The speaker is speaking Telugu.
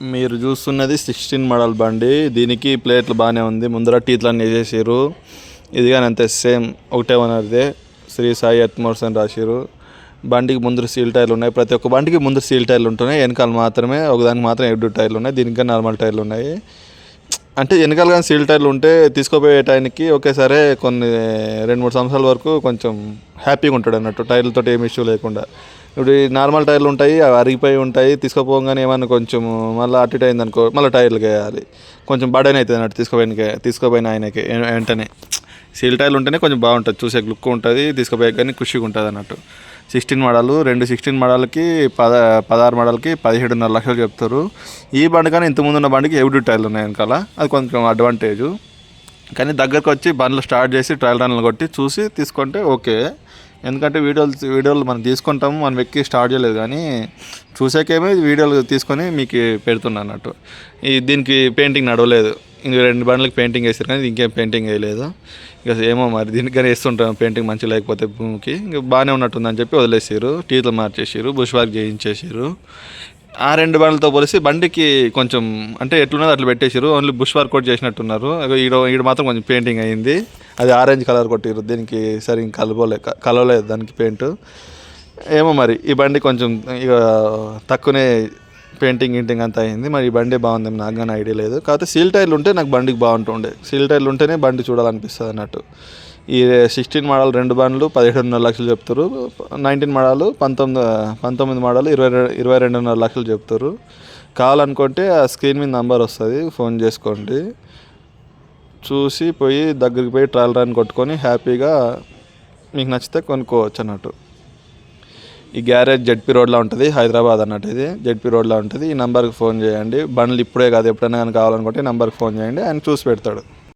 మీరు చూస్తున్నది సిక్స్టీన్ మోడల్ బండి. దీనికి ప్లేట్లు బాగానే ఉంది. ముందర టీత్లన్నీ వేసేసారు ఇది కానీ అంతే సేమ్ ఒకటే ఉన్నదే శ్రీ సాయి ఎత్మోర్స్ అని రాసిరు బండికి ముందర సీల్ టైర్లు ఉన్నాయి. ప్రతి ఒక్క బండికి ముందు సీల్ టైర్లు ఉంటున్నాయి. వెనకాల మాత్రమే ఒకదానికి మాత్రం ఎడ్డు టైర్లు ఉన్నాయి. దీనికి నార్మల్ టైర్లు ఉన్నాయి. అంటే వెనకాల కానీ సీల్ టైర్లు ఉంటే తీసుకుపోయే టైంకి ఒకేసారి కొన్ని రెండు మూడు సంవత్సరాల వరకు కొంచెం హ్యాపీగా ఉంటాడు అన్నట్టు. టైర్లతో ఏమి ఇష్యూ లేకుండా. ఇప్పుడు నార్మల్ టైర్లు ఉంటాయి అవి అరిగిపోయి ఉంటాయి తీసుకుపోగానే ఏమన్నా కొంచెం మళ్ళీ అటు ఇటు అయింది అనుకో మళ్ళీ టైర్లు వేయాలి కొంచెం బడన్ అవుతుంది అన్నట్టు తీసుకుపోయిన తీసుకుపోయిన ఆయనకి వెంటనే. సీల్ టైర్లు ఉంటేనే కొంచెం బాగుంటుంది చూసే లుక్ ఉంటుంది తీసుకుపోయే కానీ ఖుషిగా ఉంటుంది అన్నట్టు. సిక్స్టీన్ మోడల్ రెండు సిక్స్టీన్ మోడల్కి పద పదహారు మోడల్కి పదిహేడున్నర లక్షలు చెప్తారు. ఈ బండి కానీ ఇంతకుముందు ఉన్న బండికి ఎవిడి టైర్లు ఉన్నాయి వెనకాల. అది కొంచెం అడ్వాంటేజ్ కానీ దగ్గరకు వచ్చి బండ్లు స్టార్ట్ చేసి ట్రయల్ రన్లు కొట్టి చూసి తీసుకుంటే ఓకే. ఎందుకంటే వీడియోలు వీడియోలు మనం తీసుకుంటాము మనం ఎక్కి స్టార్ట్ చేయలేదు కానీ చూసాకేమో వీడియోలు తీసుకొని మీకు పెడుతున్నా అన్నట్టు. ఈ దీనికి పెయింటింగ్ నడవలేదు. ఇంక రెండు బండ్లకి పెయింటింగ్ వేసారు కానీ ఇంకేం పెయింటింగ్ వేయలేదు. ఇక ఏమో మరి దీనికి కానీ వేస్తుంటాం పెయింటింగ్ మంచి లేకపోతే భూమికి. ఇంకా బాగానే ఉన్నట్టుందని చెప్పి వదిలేసారు. టీతలు మార్చేసారు బుష్ వర్క్ చేయించేసారు. ఆ రెండు బండ్లతో పోలిసి బండికి కొంచెం అంటే ఎట్లున్నది అట్లా పెట్టేసారు. ఓన్లీ బుష్ వర్క్ కూడా చేసినట్టున్నారు. అగో ఈడ ఈడ మాత్రం కొంచెం పెయింటింగ్ అయింది. అది ఆరెంజ్ కలర్ కొట్టిరు దీనికి సరిగ్గా కలవలే కలవలేదు దానికి పెయింట్. ఏమో మరి ఈ బండి కొంచెం ఇక తక్కువనే పెయింటింగ్ ఇంటింగ్ అంతా అయింది. మరి ఈ బండి బాగుంది నాకు కానీ ఐడియా లేదు. కాకపోతే సీల్ టైర్లు ఉంటే నాకు బండికి బాగుంటుండే. సీల్ టైర్లు ఉంటేనే బండి చూడాలనిపిస్తుంది అన్నట్టు. ఈ సిక్స్టీన్ మోడల్ రెండు బండ్లు పదిహేడున్నర లక్షలు చెప్తారు నైన్టీన్ మోడల్ పంతొమ్మిది పంతొమ్మిది మోడల్ ఇరవై ఇరవై రెండున్నర లక్షలు చెప్తారు కావాలనుకుంటే ఆ స్క్రీన్ మీద నంబర్ వస్తుంది. ఫోన్ చేసుకోండి. చూసి పోయి దగ్గరికి పోయి ట్రయల్ రన్ కొట్టుకొని హ్యాపీగా మీకు నచ్చితే కొనుక్కోవచ్చు అన్నట్టు. ఈ గ్యారేజ్ జెడ్పీ రోడ్లో ఉంటుంది హైదరాబాద్ అన్నట్టు ఇది. జెడ్పీ రోడ్లో ఉంటుంది. ఈ నెంబర్కి ఫోన్ చేయండి. బండ్లు ఇప్పుడే కాదు ఎప్పుడైనా కానీ కావాలనుకుంటే ఈ నెంబర్కి ఫోన్ చేయండి. ఆయన చూసి పెడతాడు.